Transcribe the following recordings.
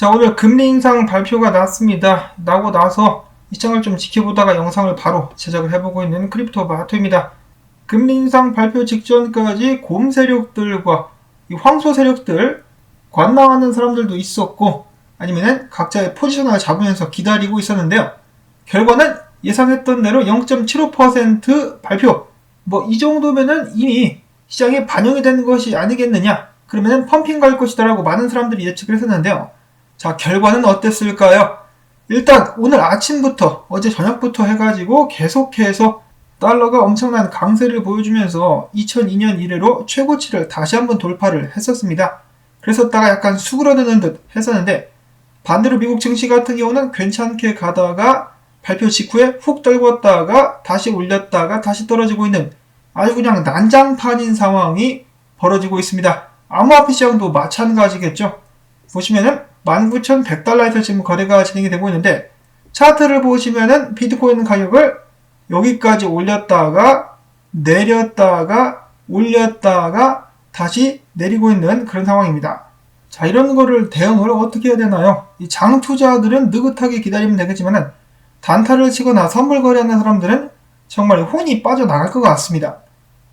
자, 오늘 금리 인상 발표가 났습니다. 나고 나서 시장을 좀 지켜보다가 영상을 바로 제작을 해보고 있는 크립토 마토입니다. 금리 인상 발표 직전까지 곰 세력들과 이 황소 세력들 관망하는 사람들도 있었고 아니면은 각자의 포지션을 잡으면서 기다리고 있었는데요. 결과는 예상했던 대로 0.75% 발표. 뭐 이 정도면은 이미 시장에 반영이 되는 것이 아니겠느냐. 그러면은 펌핑 갈 것이다라고 많은 사람들이 예측을 했었는데요. 자, 결과는 어땠을까요? 일단 오늘 아침부터 어제 저녁부터 해가지고 계속해서 달러가 엄청난 강세를 보여주면서 2002년 이래로 최고치를 다시 한번 돌파를 했었습니다. 그랬었다가 약간 수그러드는 듯 했었는데 반대로 미국 증시 같은 경우는 괜찮게 가다가 발표 직후에 훅 떨궜다가 다시 올렸다가 다시 떨어지고 있는 아주 그냥 난장판인 상황이 벌어지고 있습니다. 암호화폐 시장도 마찬가지겠죠. 보시면은 19,100달러에서 지금 거래가 진행이 되고 있는데 차트를 보시면은 비트코인 가격을 여기까지 올렸다가 내렸다가 올렸다가 다시 내리고 있는 그런 상황입니다. 자, 이런 거를 대응을 어떻게 해야 되나요? 이 장 투자들은 느긋하게 기다리면 되겠지만은 단타를 치거나 선물 거래하는 사람들은 정말 혼이 빠져나갈 것 같습니다.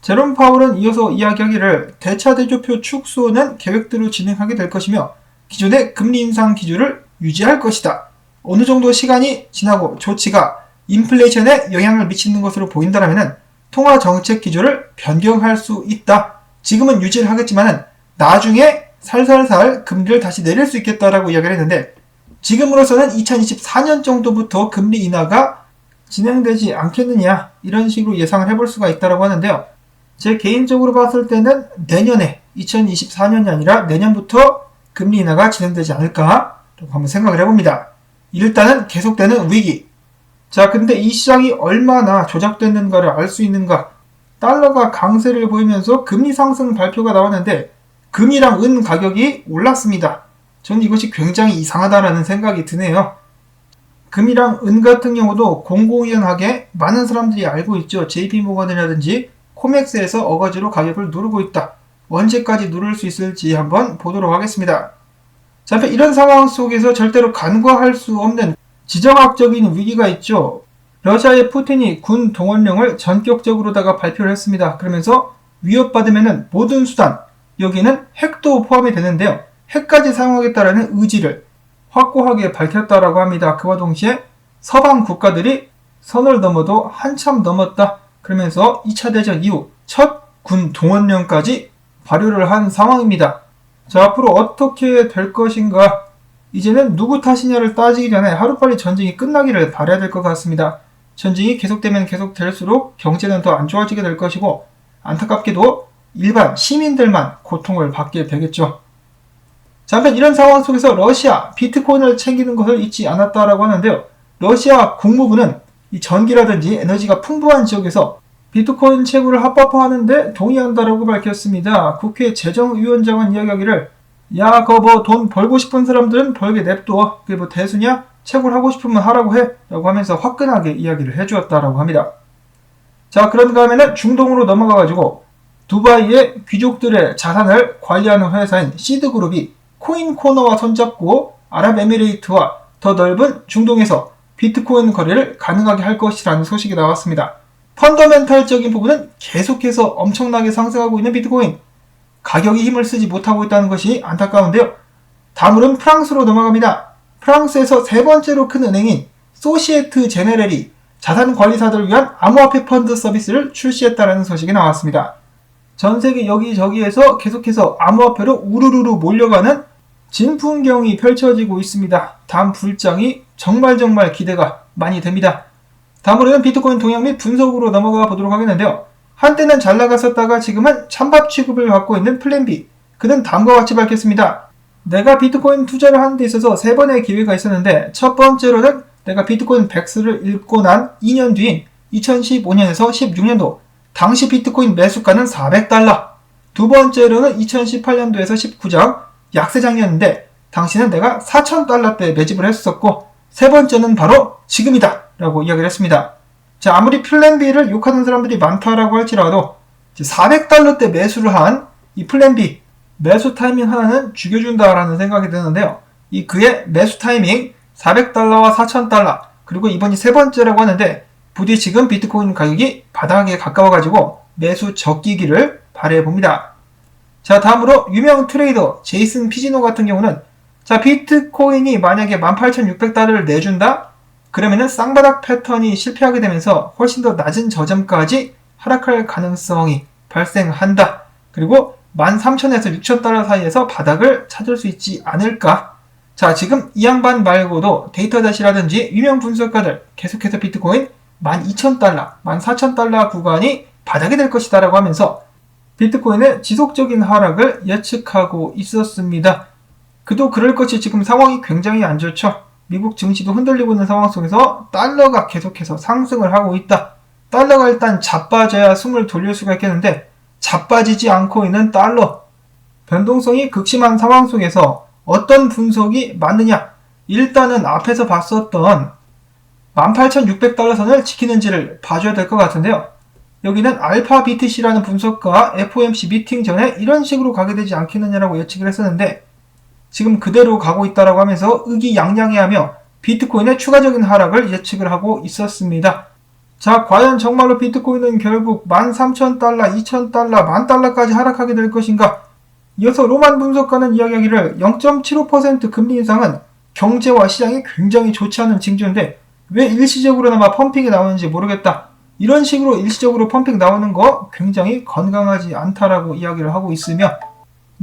제롬 파월은 이어서 이야기하기를 대차 대조표 축소는 계획대로 진행하게 될 것이며 기존의 금리 인상 기조를 유지할 것이다. 어느 정도 시간이 지나고 조치가 인플레이션에 영향을 미치는 것으로 보인다면 통화 정책 기조를 변경할 수 있다. 지금은 유지를 하겠지만은 나중에 살살살 금리를 다시 내릴 수 있겠다라고 이야기를 했는데 지금으로서는 2024년 정도부터 금리 인하가 진행되지 않겠느냐 이런 식으로 예상을 해볼 수가 있다라고 하는데요. 제 개인적으로 봤을 때는 내년에 2024년이 아니라 내년부터 금리 인하가 진행되지 않을까 한번 생각을 해봅니다. 일단은 계속되는 위기. 자, 근데 이 시장이 얼마나 조작됐는가를 알 수 있는가? 달러가 강세를 보이면서 금리 상승 발표가 나왔는데 금이랑 은 가격이 올랐습니다. 저는 이것이 굉장히 이상하다라는 생각이 드네요. 금이랑 은 같은 경우도 공공연하게 많은 사람들이 알고 있죠. JP모건이라든지 코맥스에서 어거지로 가격을 누르고 있다. 언제까지 누를 수 있을지 한번 보도록 하겠습니다. 자, 이런 상황 속에서 절대로 간과할 수 없는 지정학적인 위기가 있죠. 러시아의 푸틴이 군 동원령을 전격적으로다가 발표를 했습니다. 그러면서 위협받으면 모든 수단, 여기는 핵도 포함이 되는데요. 핵까지 사용하겠다라는 의지를 확고하게 밝혔다라고 합니다. 그와 동시에 서방 국가들이 선을 넘어도 한참 넘었다. 그러면서 2차 대전 이후 첫 군 동원령까지 발효를 한 상황입니다. 자, 앞으로 어떻게 될 것인가? 이제는 누구 탓이냐를 따지기 전에 하루빨리 전쟁이 끝나기를 바라야 될 것 같습니다. 전쟁이 계속되면 계속될수록 경제는 더 안 좋아지게 될 것이고 안타깝게도 일반 시민들만 고통을 받게 되겠죠. 자, 한편 이런 상황 속에서 러시아 비트코인을 챙기는 것을 잊지 않았다라고 하는데요. 러시아 국무부는 이 전기라든지 에너지가 풍부한 지역에서 비트코인 채굴을 합법화하는데 동의한다라고 밝혔습니다. 국회 재정위원장은 이야기하기를 야, 그거 뭐 돈 벌고 싶은 사람들은 벌게 냅둬. 그게 뭐 대수냐? 채굴하고 싶으면 하라고 해. 라고 하면서 화끈하게 이야기를 해주었다라고 합니다. 자, 그런가 하면은 중동으로 넘어가가지고 두바이의 귀족들의 자산을 관리하는 회사인 시드그룹이 코인코너와 손잡고 아랍에미레이트와 더 넓은 중동에서 비트코인 거래를 가능하게 할 것이라는 소식이 나왔습니다. 펀더멘탈적인 부분은 계속해서 엄청나게 상승하고 있는 비트코인. 가격이 힘을 쓰지 못하고 있다는 것이 안타까운데요. 다음으로는 프랑스로 넘어갑니다. 프랑스에서 세 번째로 큰 은행인 소시에트 제네렐이 자산 관리사들을 위한 암호화폐 펀드 서비스를 출시했다는 소식이 나왔습니다. 전 세계 여기저기에서 계속해서 암호화폐로 우르르르 몰려가는 진풍경이 펼쳐지고 있습니다. 다음 불장이 정말 정말 기대가 많이 됩니다. 다음으로는 비트코인 동향 및 분석으로 넘어가 보도록 하겠는데요. 한때는 잘 나갔었다가 지금은 찬밥 취급을 받고 있는 플랜 B. 그는 다음과 같이 밝혔습니다. 내가 비트코인 투자를 하는 데 있어서 세 번의 기회가 있었는데 첫 번째로는 내가 비트코인 백스를 읽고 난 2년 뒤인 2015년에서 16년도 당시 비트코인 매수가는 400달러. 두 번째로는 2018년도에서 19장 약세장이었는데 당시는 내가 4,000달러대 매집을 했었고 세 번째는 바로 지금이다 라고 이야기를 했습니다. 자, 아무리 플랜 B를 욕하는 사람들이 많다라고 할지라도 400달러 대 매수를 한 이 플랜 B 매수 타이밍 하나는 죽여준다라는 생각이 드는데요. 이 그의 매수 타이밍 400달러와 4000달러 그리고 이번이 세 번째라고 하는데 부디 지금 비트코인 가격이 바닥에 가까워가지고 매수 적기기를 바라해 봅니다. 자 다음으로 유명 트레이더 제이슨 피지노 같은 경우는 자 비트코인이 만약에 18,600달러를 내준다 그러면은 쌍바닥 패턴이 실패하게 되면서 훨씬 더 낮은 저점까지 하락할 가능성이 발생한다. 그리고 13,000에서 6,000달러 사이에서 바닥을 찾을 수 있지 않을까? 자, 지금 이 양반 말고도 데이터닷이라든지 유명 분석가들 계속해서 비트코인 12,000달러, 14,000달러 구간이 바닥이 될 것이다라고 하면서 비트코인의 지속적인 하락을 예측하고 있었습니다. 그도 그럴 것이 지금 상황이 굉장히 안 좋죠. 미국 증시도 흔들리고 있는 상황 속에서 달러가 계속해서 상승을 하고 있다. 달러가 일단 자빠져야 숨을 돌릴 수가 있겠는데 자빠지지 않고 있는 달러. 변동성이 극심한 상황 속에서 어떤 분석이 맞느냐? 일단은 앞에서 봤었던 18,600달러 선을 지키는지를 봐줘야 될 것 같은데요. 여기는 알파 BTC라는 분석가 FOMC 미팅 전에 이런 식으로 가게 되지 않겠느냐라고 예측을 했었는데 지금 그대로 가고 있다라고 하면서 의기양양해하며 비트코인의 추가적인 하락을 예측을 하고 있었습니다. 자, 과연 정말로 비트코인은 결국 13,000달러, 2,000달러, 10,000달러까지 하락하게 될 것인가? 이어서 로만 분석가는 이야기하기를 0.75% 금리 인상은 경제와 시장이 굉장히 좋지 않은 징조인데 왜 일시적으로나마 펌핑이 나오는지 모르겠다. 이런 식으로 일시적으로 펌핑 나오는 거 굉장히 건강하지 않다라고 이야기를 하고 있으며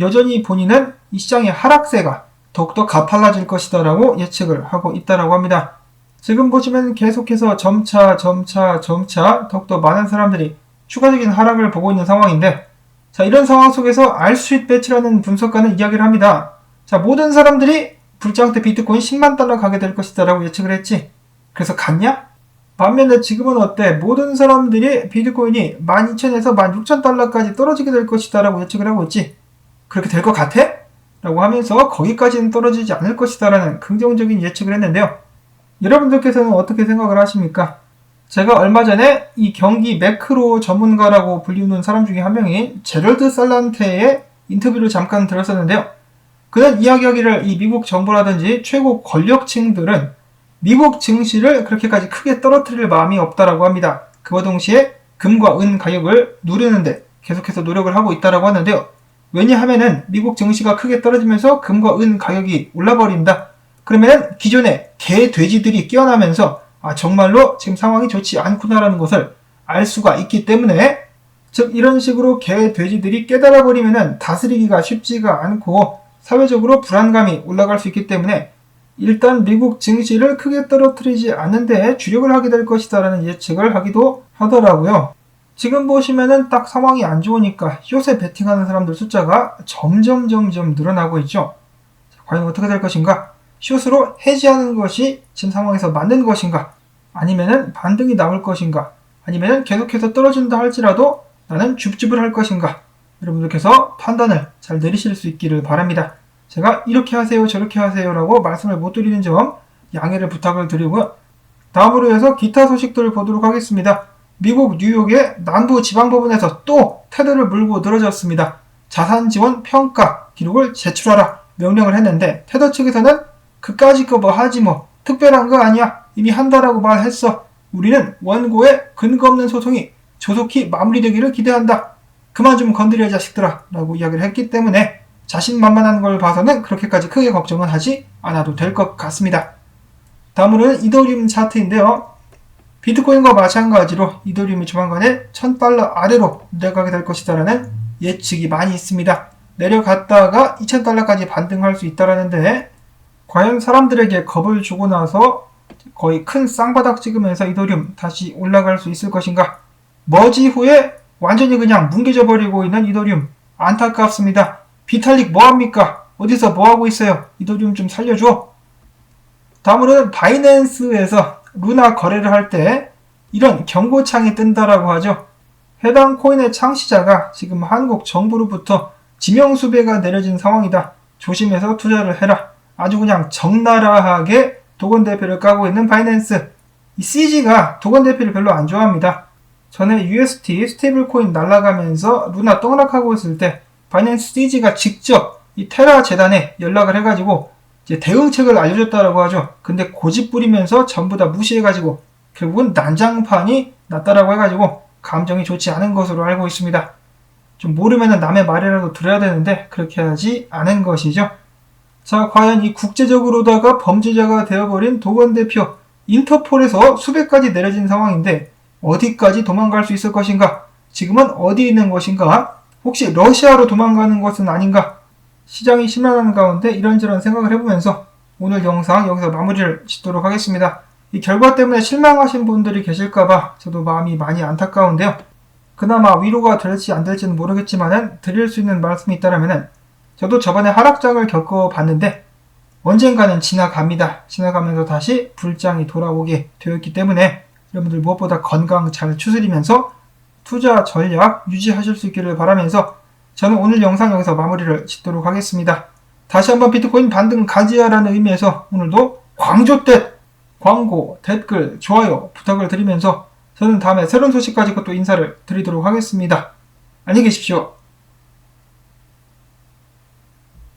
여전히 본인은 이 시장의 하락세가 더욱더 가팔라질 것이다라고 예측을 하고 있다라고 합니다. 지금 보시면 계속해서 점차 점차 점차 더욱더 많은 사람들이 추가적인 하락을 보고 있는 상황인데 자 이런 상황 속에서 알스윗 배치라는 분석가는 이야기를 합니다. 자 모든 사람들이 불장 때 비트코인 10만 달러 가게 될 것이다라고 예측을 했지. 그래서 갔냐? 반면에 지금은 어때? 모든 사람들이 비트코인이 12,000에서 16,000달러까지 떨어지게 될 것이다라고 예측을 하고 있지. 그렇게 될 것 같아? 라고 하면서 거기까지는 떨어지지 않을 것이다라는 긍정적인 예측을 했는데요. 여러분들께서는 어떻게 생각을 하십니까? 제가 얼마 전에 이 경기 매크로 전문가라고 불리우는 사람 중에 한 명인 제럴드 살란테의 인터뷰를 잠깐 들었었는데요. 그는 이야기하기를 이 미국 정부라든지 최고 권력층들은 미국 증시를 그렇게까지 크게 떨어뜨릴 마음이 없다라고 합니다. 그와 동시에 금과 은 가격을 누르는데 계속해서 노력을 하고 있다라고 하는데요. 왜냐하면은 미국 증시가 크게 떨어지면서 금과 은 가격이 올라버린다. 그러면 기존에 개, 돼지들이 깨어나면서 아 정말로 지금 상황이 좋지 않구나라는 것을 알 수가 있기 때문에 즉 이런 식으로 개, 돼지들이 깨달아 버리면은 다스리기가 쉽지가 않고 사회적으로 불안감이 올라갈 수 있기 때문에 일단 미국 증시를 크게 떨어뜨리지 않는데 주력을 하게 될 것이다라는 예측을 하기도 하더라고요. 지금 보시면은 딱 상황이 안 좋으니까 숏에 베팅하는 사람들 숫자가 점점 점점 늘어나고 있죠. 과연 어떻게 될 것인가? 숏으로 해지하는 것이 지금 상황에서 맞는 것인가? 아니면은 반등이 나올 것인가? 아니면은 계속해서 떨어진다 할지라도 나는 줍줍을 할 것인가? 여러분들께서 판단을 잘 내리실 수 있기를 바랍니다. 제가 이렇게 하세요, 저렇게 하세요라고 말씀을 못 드리는 점 양해를 부탁을 드리고요. 다음으로 해서 기타 소식들을 보도록 하겠습니다. 미국 뉴욕의 남부 지방법원에서 또 테더를 물고 늘어졌습니다. 자산 지원 평가 기록을 제출하라 명령을 했는데 테더 측에서는 그까짓 거뭐 하지 뭐 특별한 거 아니야 이미 한다라고 말했어 우리는 원고에 근거 없는 소송이 조속히 마무리되기를 기대한다 그만 좀 건드려 자식들아 라고 이야기를 했기 때문에 자신만만한 걸 봐서는 그렇게까지 크게 걱정은 하지 않아도 될 것 같습니다. 다음으로는 이더리움 차트인데요. 비트코인과 마찬가지로 이더리움이 조만간에 1000달러 아래로 내려가게 될 것이다라는 예측이 많이 있습니다. 내려갔다가 2000달러까지 반등할 수 있다라는데 과연 사람들에게 겁을 주고 나서 거의 큰 쌍바닥 찍으면서 이더리움 다시 올라갈 수 있을 것인가? 머지 후에 완전히 그냥 뭉개져 버리고 있는 이더리움 안타깝습니다. 비탈릭 뭐합니까? 어디서 뭐하고 있어요? 이더리움 좀 살려줘. 다음으로는 바이낸스에서 루나 거래를 할 때 이런 경고창이 뜬다라고 하죠. 해당 코인의 창시자가 지금 한국 정부로부터 지명수배가 내려진 상황이다. 조심해서 투자를 해라. 아주 그냥 적나라하게 도건 대표를 까고 있는 바이낸스. 이 CG가 도건 대표를 별로 안 좋아합니다. 전에 UST 스테이블 코인 날아가면서 루나 떡락하고 있을 때 바이낸스 CG가 직접 이 테라 재단에 연락을 해가지고 이제 대응책을 알려줬다라고 하죠. 근데 고집 부리면서 전부 다 무시해가지고 결국은 난장판이 났다라고 해가지고 감정이 좋지 않은 것으로 알고 있습니다. 좀 모르면 남의 말이라도 들어야 되는데 그렇게 하지 않은 것이죠. 자, 과연 이 국제적으로다가 범죄자가 되어버린 도건 대표 인터폴에서 수배까지 내려진 상황인데 어디까지 도망갈 수 있을 것인가? 지금은 어디 있는 것인가? 혹시 러시아로 도망가는 것은 아닌가? 시장이 심란한 가운데 이런저런 생각을 해보면서 오늘 영상 여기서 마무리를 짓도록 하겠습니다. 이 결과 때문에 실망하신 분들이 계실까봐 저도 마음이 많이 안타까운데요. 그나마 위로가 될지 안 될지는 모르겠지만은 드릴 수 있는 말씀이 있다면은 저도 저번에 하락장을 겪어봤는데 언젠가는 지나갑니다. 지나가면서 다시 불장이 돌아오게 되었기 때문에 여러분들 무엇보다 건강 잘 추스리면서 투자 전략 유지하실 수 있기를 바라면서 저는 오늘 영상 여기서 마무리를 짓도록 하겠습니다. 다시 한번 비트코인 반등 가지야라는 의미에서 오늘도 광조댓 광고, 댓글, 좋아요 부탁을 드리면서 저는 다음에 새로운 소식 가지고 또 인사를 드리도록 하겠습니다. 안녕히 계십시오.